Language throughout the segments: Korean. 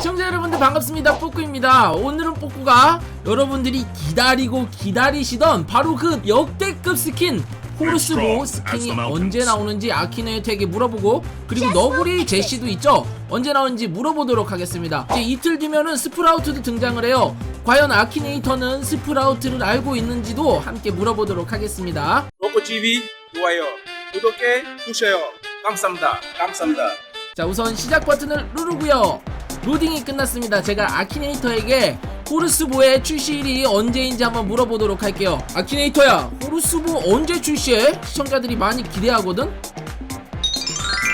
시청자 여러분들 반갑습니다. 뽀꾸입니다. 오늘은 뽀꾸가 여러분들이 기다리고 기다리시던 바로 그 역대급 스킨 호르스보 스킨이 언제 나오는지 아키네이트에게 물어보고 그리고 너구리 제시도 있죠? 언제 나오는지 물어보도록 하겠습니다. 이제 이틀 뒤면은 스프라우트도 등장을 해요. 과연 아키네이터는 스프라우트를 알고 있는지도 함께 물어보도록 하겠습니다. 로코 TV 좋아요. 구독해 주세요. 감사합니다. 감사합니다. 자 우선 시작 버튼을 누르고요 로딩이 끝났습니다 제가 아키네이터에게 호르스보의 출시일이 언제인지 한번 물어보도록 할게요 아키네이터야 호르스보 언제 출시해? 시청자들이 많이 기대하거든?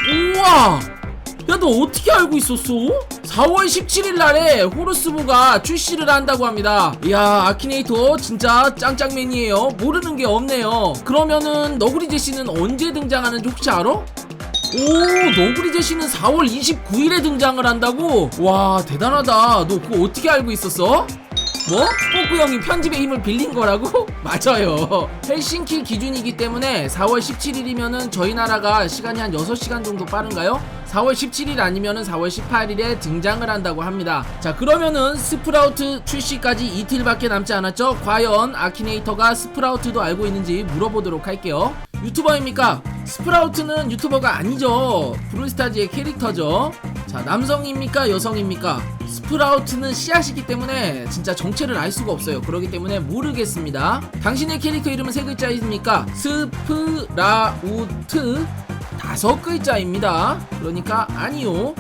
우와 야 너 어떻게 알고 있었어? 4월 17일 날에 호르스보가 출시를 한다고 합니다 이야 아키네이터 진짜 짱짱맨이에요 모르는 게 없네요 그러면은 너구리 제시는 언제 등장하는지 혹시 알아? 오 너구리 제시는 4월 29일에 등장을 한다고? 와 대단하다 너 그거 어떻게 알고 있었어? 뭐? 뽀꾸 형이 편집의 힘을 빌린 거라고? 맞아요 헬싱키 기준이기 때문에 4월 17일이면은 저희 나라가 시간이 한 6시간 정도 빠른가요? 4월 17일 아니면은 4월 18일에 등장을 한다고 합니다 자 그러면은 스프라우트 출시까지 이틀밖에 남지 않았죠? 과연 아키네이터가 스프라우트도 알고 있는지 물어보도록 할게요 유튜버입니까? 스프라우트는 유튜버가 아니죠. 브롤스타즈의 캐릭터죠. 자, 남성입니까? 여성입니까? 스프라우트는 씨앗이기 때문에 진짜 정체를 알 수가 없어요. 그렇기 때문에 모르겠습니다. 당신의 캐릭터 이름은 세 글자입니까? 스프라우트 다섯 글자입니다. 그러니까 아니요.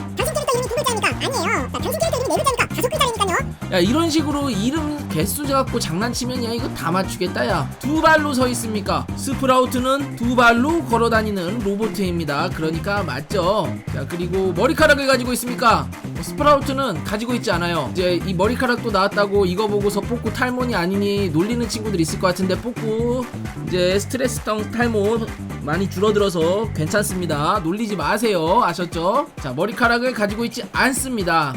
이름이 두 글자입니까? 아니에요. 자, 당신 캐릭터 이름이 네 글자입니까? 다섯 글자니까요. 야 이런 식으로 이름 개수 갖고 장난치면 야 이거 다 맞추겠다 야두 발로 서 있습니까 스프라우트는 두 발로 걸어 다니는 로봇입니다 그러니까 맞죠 자 그리고 머리카락을 가지고 있습니까 어, 스프라우트는 가지고 있지 않아요. 이제 이 머리카락도 나왔다고 이거 보고서 뽑고 탈모니 아니니 놀리는 친구들 있을 것 같은데 뽑고 이제 스트레스성 탈모 많이 줄어들어서 괜찮습니다. 놀리지 마세요. 아셨죠? 자 머리카락을 가지고 있지 않습니다.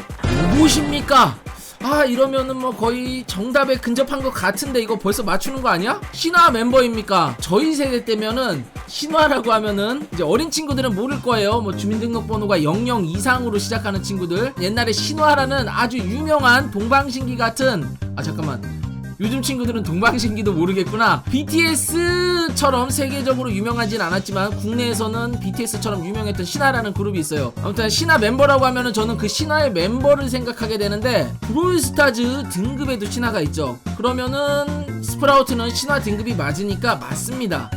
무엇입니까 아 이러면은 뭐 거의 정답에 근접한 것 같은데 이거 벌써 맞추는 거 아니야? 신화 멤버입니까? 저희 세대 때면은 신화라고 하면은 이제 어린 친구들은 모를 거예요. 뭐 주민등록번호가 00 이상으로 시작하는 친구들 옛날에 신화라는 아주 유명한 동방신기 같은 아 잠깐만 요즘 친구들은 동방신기도 모르겠구나. BTS처럼 세계적으로 유명하진 않았지만 국내에서는 BTS처럼 유명했던 신화라는 그룹이 있어요. 아무튼 신화 멤버라고 하면은 저는 그 신화의 멤버를 생각하게 되는데 브롤스타즈 등급에도 신화가 있죠. 그러면은 스프라우트는 신화 등급이 맞으니까 맞습니다.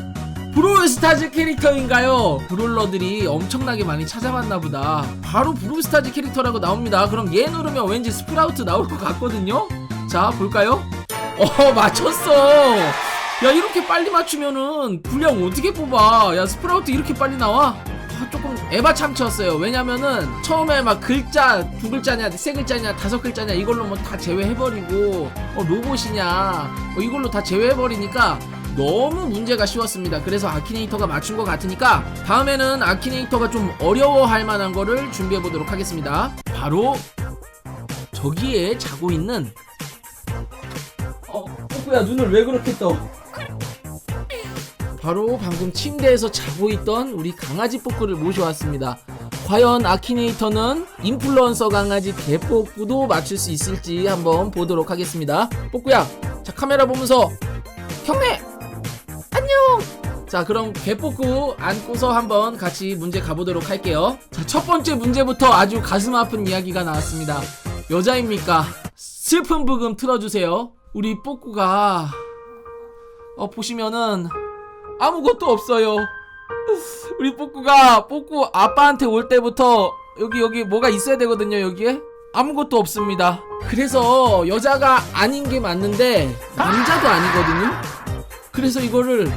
브롤스타즈 캐릭터인가요? 브롤러들이 엄청나게 많이 찾아봤나 보다. 바로 브롤스타즈 캐릭터라고 나옵니다. 그럼 얘 누르면 왠지 스프라우트 나올 것 같거든요? 자, 볼까요? 어 맞췄어. 야 이렇게 빨리 맞추면은 분량 어떻게 뽑아? 야 스프라우트 이렇게 빨리 나와? 아, 조금 에바 참치였어요. 왜냐면은 처음에 막 글자 두 글자냐 세 글자냐 다섯 글자냐 이걸로 뭐 다 제외해버리고 어 로봇이냐 뭐 이걸로 다 제외해버리니까 너무 문제가 쉬웠습니다. 그래서 아키네이터가 맞춘 것 같으니까 다음에는 아키네이터가 좀 어려워할 만한 거를 준비해 보도록 하겠습니다. 바로 저기에 자고 있는 어, 뽀꾸야 눈을 왜 그렇게 떠? 바로 방금 침대에서 자고 있던 우리 강아지 뽀꾸를 모셔왔습니다. 과연 아키네이터는 인플루언서 강아지 개뽀꾸도 맞출 수 있을지 한번 보도록 하겠습니다. 뽀꾸야, 자 카메라 보면서 형네 안녕. 자 그럼 개뽀꾸 안고서 한번 같이 문제 가보도록 할게요. 자 첫 번째 문제부터 아주 가슴 아픈 이야기가 나왔습니다. 여자입니까? 슬픈 부금 틀어주세요. 우리 뽀꾸가 어 보시면은 아무것도 없어요. 우리 뽀꾸가 뽀꾸 아빠한테 올 때부터 여기 여기 뭐가 있어야 되거든요 여기에 아무것도 없습니다. 그래서 여자가 아닌 게 맞는데 남자도 아니거든요. 그래서 이거를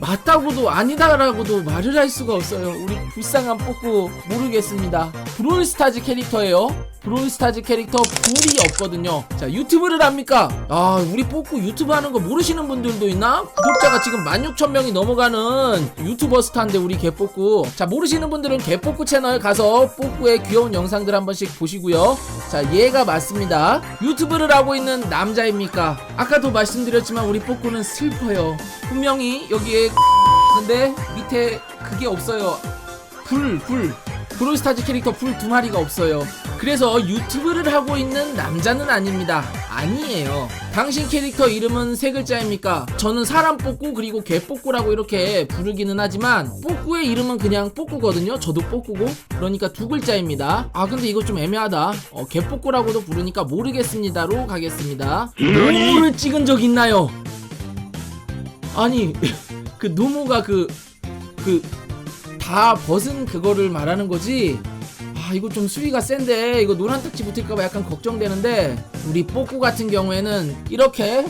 맞다고도 아니다라고도 말을 할 수가 없어요. 우리 불쌍한 뽀꾸 모르겠습니다. 브롤스타즈 캐릭터예요. 브롤스타즈 캐릭터 불이 없거든요. 자 유튜브를 합니까? 아 우리 뽀꾸 유튜브 하는 거 모르시는 분들도 있나? 구독자가 지금 16,000명이 넘어가는 유튜버 스타인데 우리 개뽀꾸. 자 모르시는 분들은 개뽀꾸 채널 가서 뽀꾸의 귀여운 영상들 한 번씩 보시고요. 자 얘가 맞습니다. 유튜브를 하고 있는 남자입니까? 아까도 말씀드렸지만 우리 뽀꾸는 슬퍼요. 분명히 여기에 근데 밑에 그게 없어요. 불, 불. 브롤스타즈 캐릭터 불 두 마리가 없어요. 그래서 유튜브를 하고 있는 남자는 아닙니다. 아니에요. 당신 캐릭터 이름은 세 글자입니까? 저는 사람 뽑고 그리고 개 뽑고라고 이렇게 부르기는 하지만 뽑고의 이름은 그냥 뽑고거든요. 저도 뽑고고 그러니까 두 글자입니다. 아 근데 이거 좀 애매하다. 어, 개 뽑고라고도 부르니까 모르겠습니다로 가겠습니다. 노모를 찍은 적 있나요? 아니 그 노모가 그 그 다 벗은 그거를 말하는 거지. 아 이거 좀 수위가 센데 이거 노란 딱지 붙을까봐 약간 걱정되는데 우리 뽀꾸 같은 경우에는 이렇게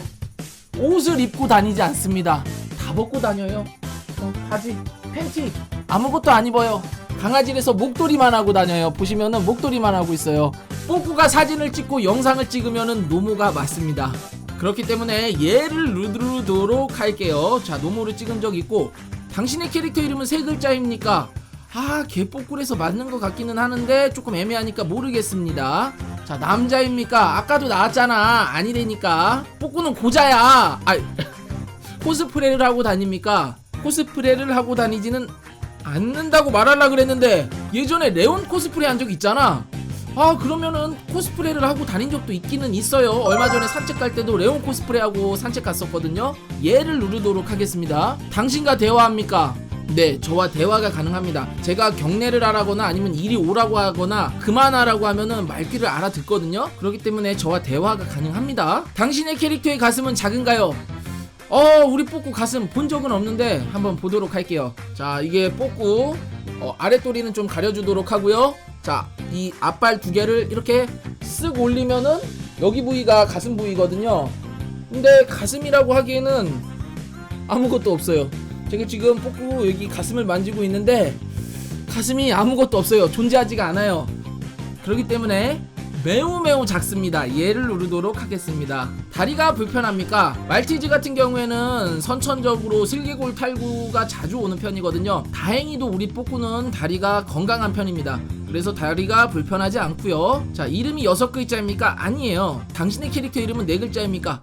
옷을 입고 다니지 않습니다. 다 벗고 다녀요. 어, 바지, 팬티 아무것도 안 입어요. 강아지에서 목도리만 하고 다녀요. 보시면은 목도리만 하고 있어요. 뽀꾸가 사진을 찍고 영상을 찍으면은 노모가 맞습니다. 그렇기 때문에 얘를 누르도록 할게요. 자, 노모를 찍은 적 있고 당신의 캐릭터 이름은 세 글자입니까? 아, 개뽀꿀에서 맞는 것 같기는 하는데 조금 애매하니까 모르겠습니다. 자, 남자입니까? 아까도 나왔잖아. 아니래니까. 뽀꾸는 고자야. 아, 코스프레를 하고 다닙니까? 코스프레를 하고 다니지는 않는다고 말하려 그랬는데 예전에 레온 코스프레 한 적 있잖아. 아 그러면은 코스프레를 하고 다닌 적도 있기는 있어요. 얼마 전에 산책 갈 때도 레온 코스프레하고 산책 갔었거든요. 얘를 누르도록 하겠습니다. 당신과 대화합니까? 네, 저와 대화가 가능합니다. 제가 경례를 하라거나 아니면 이리 오라고 하거나 그만하라고 하면은 말귀를 알아듣거든요. 그렇기 때문에 저와 대화가 가능합니다. 당신의 캐릭터의 가슴은 작은가요? 어, 우리 뽀꾸 가슴 본 적은 없는데 한번 보도록 할게요. 자, 이게 뽀꾸 어, 아랫도리는 좀 가려주도록 하고요. 자, 이 앞발 두 개를 이렇게 쓱 올리면은 여기 부위가 가슴 부위거든요. 근데 가슴이라고 하기에는 아무것도 없어요. 제가 지금 뽀꾸 여기 가슴을 만지고 있는데 가슴이 아무것도 없어요. 존재하지가 않아요. 그렇기 때문에 매우 매우 작습니다. 얘를 누르도록 하겠습니다. 다리가 불편합니까? 말티즈 같은 경우에는 선천적으로 슬개골 탈구가 자주 오는 편이거든요. 다행히도 우리 뽀꾸는 다리가 건강한 편입니다. 그래서 다리가 불편하지 않고요. 자, 이름이 여섯 글자입니까? 아니에요. 당신의 캐릭터 이름은 네 글자입니까?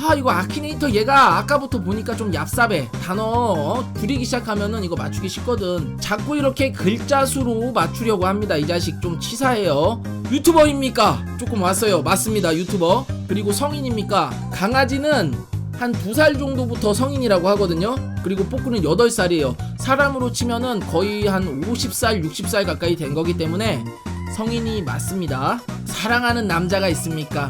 아 이거 아키네이터 얘가 아까부터 보니까 좀 얍삽해. 단어 어? 줄이기 시작하면은 이거 맞추기 쉽거든. 자꾸 이렇게 글자 수로 맞추려고 합니다. 이 자식 좀 치사해요. 유튜버입니까? 조금 왔어요. 맞습니다 유튜버. 그리고 성인입니까? 강아지는 한 두 살 정도부터 성인이라고 하거든요. 그리고 뽀꾸는 8살이에요. 사람으로 치면은 거의 한 50살 60살 가까이 된 거기 때문에 성인이 맞습니다. 사랑하는 남자가 있습니까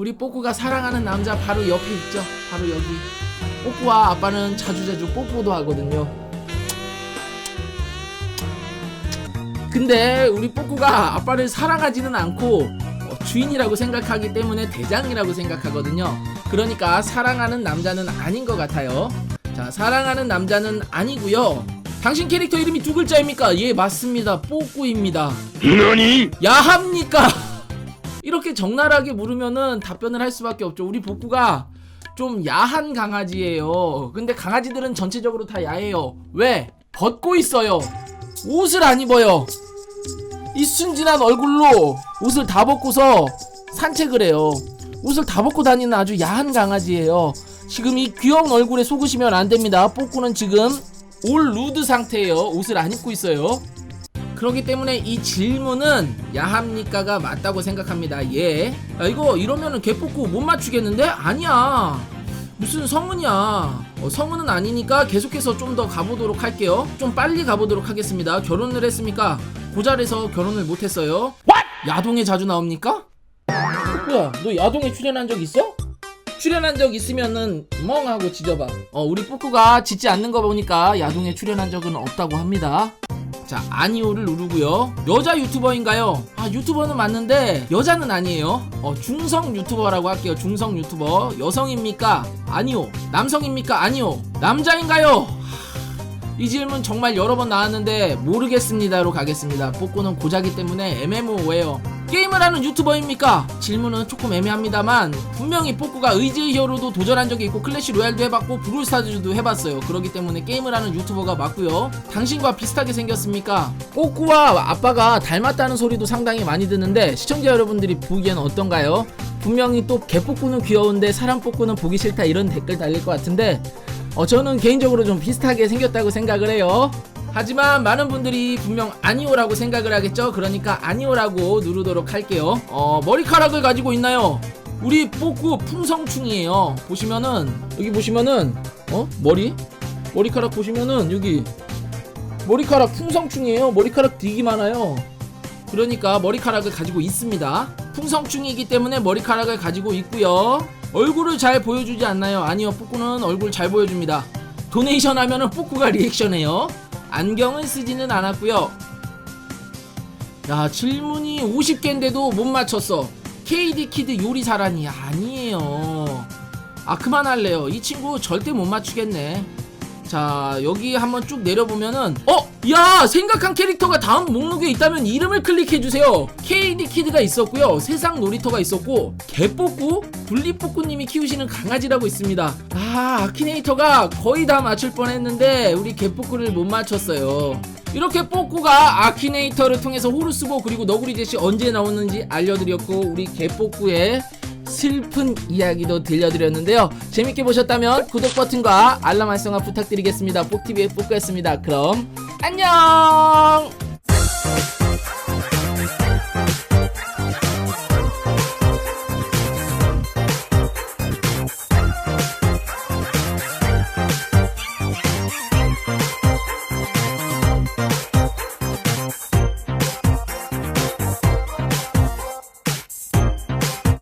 우리 뽀꾸가 사랑하는 남자 바로 옆에 있죠. 바로 여기. 뽀꾸와 아빠는 자주자주 뽀뽀도 하거든요. 근데 우리 뽀꾸가 아빠를 사랑하지는 않고 어, 주인이라고 생각하기 때문에 대장이라고 생각하거든요. 그러니까 사랑하는 남자는 아닌 것 같아요. 자, 사랑하는 남자는 아니고요. 당신 캐릭터 이름이 두 글자입니까? 예, 맞습니다. 뽀꾸입니다. 너니? 야합니까? 이렇게 적나라하게 물으면은 답변을 할 수밖에 없죠. 우리 복구가 좀 야한 강아지예요. 근데 강아지들은 전체적으로 다 야해요. 왜? 벗고 있어요. 옷을 안 입어요. 이 순진한 얼굴로 옷을 다 벗고서 산책을 해요. 옷을 다 벗고 다니는 아주 야한 강아지예요. 지금 이 귀여운 얼굴에 속으시면 안 됩니다. 뽀꾸는 지금 올 루드 상태예요. 옷을 안 입고 있어요. 그렇기 때문에 이 질문은 야합니까가 맞다고 생각합니다. 예. 야, 이거 이러면은 개 뽑고 못 맞추겠는데? 아니야. 무슨 성은이야. 어, 성은은 아니니까 계속해서 좀 더 가보도록 할게요. 좀 빨리 가보도록 하겠습니다. 결혼을 했습니까? 고잘해서 결혼을 못했어요. 야동에 자주 나옵니까? 뭐야, 너 야동에 출연한 적 있어? 출연한 적 있으면은 멍하고 지져봐. 어, 우리 뿌꾸가 짖지 않는 거 보니까 야동에 출연한 적은 없다고 합니다. 자, 아니오를 누르고요. 여자 유튜버인가요? 아, 유튜버는 맞는데 여자는 아니에요. 어, 중성 유튜버라고 할게요. 중성 유튜버. 여성입니까? 아니오. 남성입니까? 아니오. 남자인가요? 이 질문 정말 여러 번 나왔는데 모르겠습니다로 가겠습니다. 복구는 고자기 때문에 MMO예요. 게임을 하는 유튜버입니까? 질문은 조금 애매합니다만 분명히 복구가 의지의 히어로도 도전한 적이 있고 클래시 로얄도 해봤고 브롤스타즈도 해봤어요. 그렇기 때문에 게임을 하는 유튜버가 맞고요. 당신과 비슷하게 생겼습니까? 복구와 아빠가 닮았다는 소리도 상당히 많이 듣는데 시청자 여러분들이 보기엔 어떤가요? 분명히 또 개복구는 귀여운데 사람 복구는 보기 싫다 이런 댓글 달릴 것 같은데 어, 저는 개인적으로 좀 비슷하게 생겼다고 생각을 해요. 하지만 많은 분들이 분명 아니오라고 생각을 하겠죠? 그러니까 아니오라고 누르도록 할게요. 어 머리카락을 가지고 있나요? 우리 뽀꾸 풍성충이에요. 보시면은 여기 보시면은 어? 머리? 머리카락 보시면은 여기 머리카락 풍성충이에요. 머리카락 되게 많아요. 그러니까 머리카락을 가지고 있습니다. 풍성충이기 때문에 머리카락을 가지고 있고요 얼굴을 잘 보여주지 않나요? 아니요 뽀꾸는 얼굴 잘 보여줍니다. 도네이션 하면은 뽀꾸가 리액션해요. 안경을 쓰지는 않았고요. 야 질문이 50개인데도 못 맞췄어. KD 키드 요리사라니? 아니에요. 아 그만할래요. 이 친구 절대 못 맞추겠네 자 여기 한번 쭉 내려보면은 어? 야 생각한 캐릭터가 다음 목록에 있다면 이름을 클릭해주세요. KD 키드가 있었고요. 세상 놀이터가 있었고 개뽀꾸? 분리뽀꾸님이 키우시는 강아지라고 있습니다. 아 아키네이터가 거의 다 맞출 뻔했는데 우리 개뽀꾸를 못 맞췄어요. 이렇게 뽀꾸가 아키네이터를 통해서 호루스보 그리고 너구리 제시 언제 나오는지 알려드렸고 우리 개뽀꾸의 슬픈 이야기도 들려드렸는데요. 재밌게 보셨다면 구독 버튼과 알람 활성화 부탁드리겠습니다. 뽁TV의 뽁꾸였습니다. 그럼 안녕!